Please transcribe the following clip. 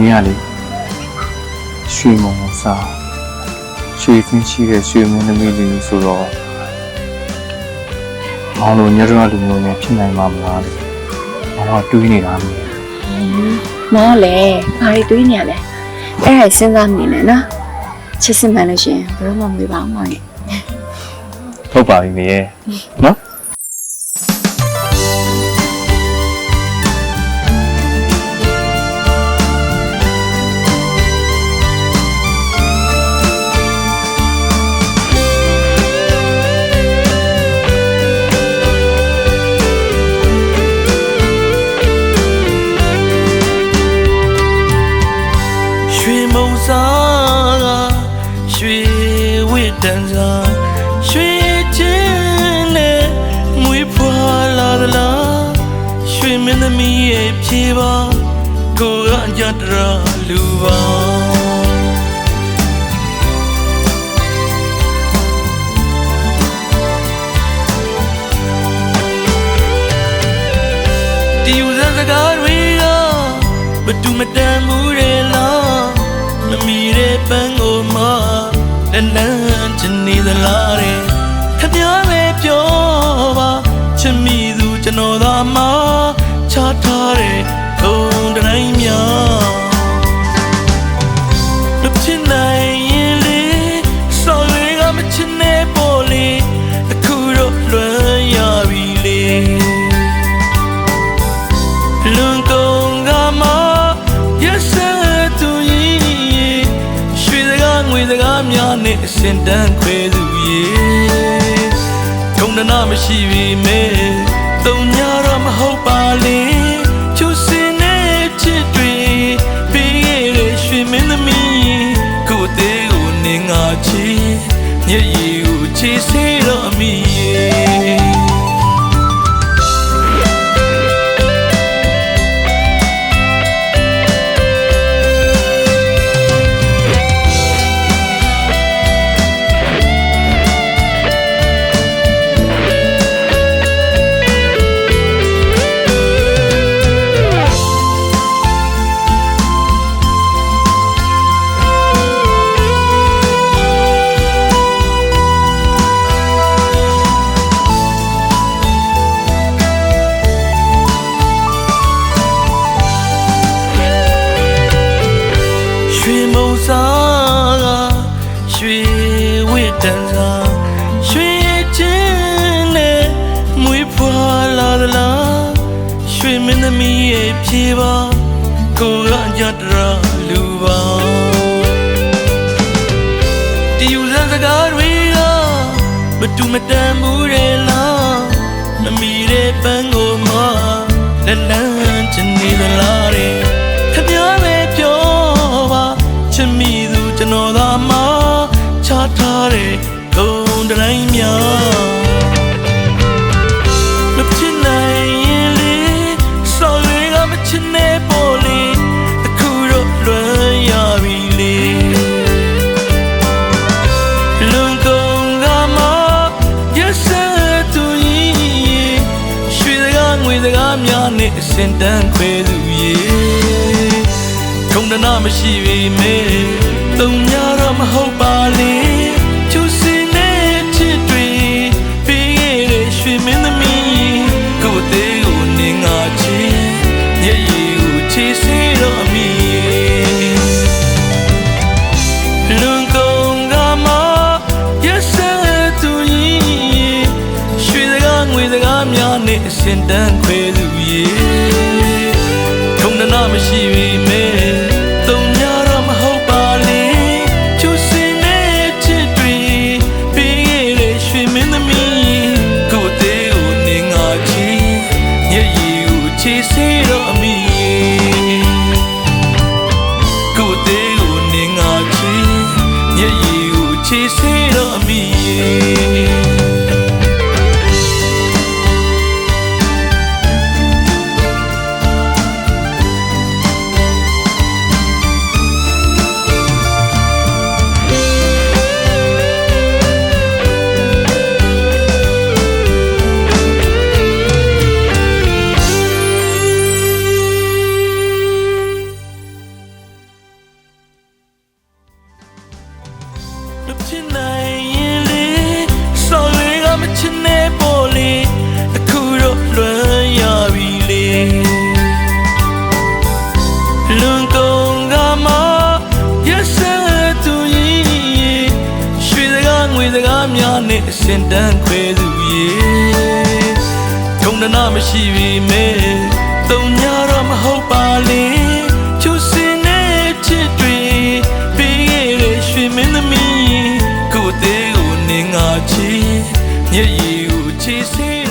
မင်းကလေရွှေမုံကိုစားရွှေခင်းရှိတဲ့ရွှေမင်းသမီးလေးဆိုတော့မောင်လိုညရလူမျိုးနဲ့ဖြစ်နိုင်မှာမလားလေမောင်ကတွေးနေတာမျိုးမောလည်းဘာတွေတွေးနေရလဲအဲ့ဒါစဉ်းစားနေနေနော်ချစ်စင်မှန်လို့ရှရင်ဘယ်တော့မှမမေ့ပါဘူးမောင်ရဲ့ဟုတ်ပါပြီမေရဲ့နော် တန်စားရွှေချင်းနဲ့မွေးဖွာလာသလားရွှေမင်းသမီးရဲ့ဖြေပါကိုကကြတရာလူပါဒီယူဇာစကားတွေကဘတူမတန်မှုတွေလားမမီတဲ့ပန်းကိုမတန် တန်ချင်နေသလားတဲ့ခပြားပဲပြောပါချစ်မိသူကျွန်တော်သာမချထားတဲ့ဘုံတိုင်းများမဖြစ်နိုင်ရင်လေဆော်တွေကမချင်နေပေါ်လေအခုတော့လွမ်းရပြီလေလွန်ကုန်ကမှ များနဲ့အစင်တန်းခွဲသူကြီးထုံတနာမရှိပြီမဲတုံညာတော့မဟုတ်ပါလေချူစင်နဲ့ချစ်တွေပြီးခဲ့တဲ့ရွှေမင်းသမီးကိုယ်သေးကိုနေငါချီညရည်ကိုချီစေတော့ တန်စားရွှေချင်းနဲ့မွေးဖွာလာသလားရွှေမင်းသမီးရဲ့ဖြေပါကိုကကြတရာလူပါဒီယူဇာစကားတွေကမတူမတန်မှုတွေလားမမီတဲ့ပန်းကိုမလက်လန်းချင်နေသလား တဲ့ဂုံတိုင်းများမဖြစ်နိုင်ရင်လေဆော်တွေကမချင်နေပေါ်လေအခုတော့လွမ်းရပြီလေလွန်ကုန်ကမှရက်စက်သူကြီးရွှေစကားငွေစကားများနဲ့အစင်တန်းခွဲသူရဲ့ထုံတနာမရှိပေမဲ့တုံညာတော့မဟုတ် သေးကိုနေငါချီညရည်ကိုချီစေတော့အမိလွန်ကုန်ကမှရက်စက်သူကြီးရွှေစကားငွေစကားများနဲ့အစင်တန်းခွဲသူရဲ့ တော့အမိကိုယ်သေးကိုနေငါချီညရည်ကိုချီစေတော့အမိ ချင်နိုင်ရင်လေဆော်လေးကမချင်နဲ့ပေါ်လေအခုတော့လွမ်းရပြီလေလွန်ကုန်ကမရစတူရင်ရွှေစကားငွေစကားများနဲ့အရှင်တန်းခွဲသူရေထုံတနာမရှိပြီမဲတုံညာတော့မဟုတ်ပါလေချူစင်နဲ့ချစ်တွေ me မင်းသမီးကိုယ်သေးကိုနေငါချီညစ်ရီကိုချီစေ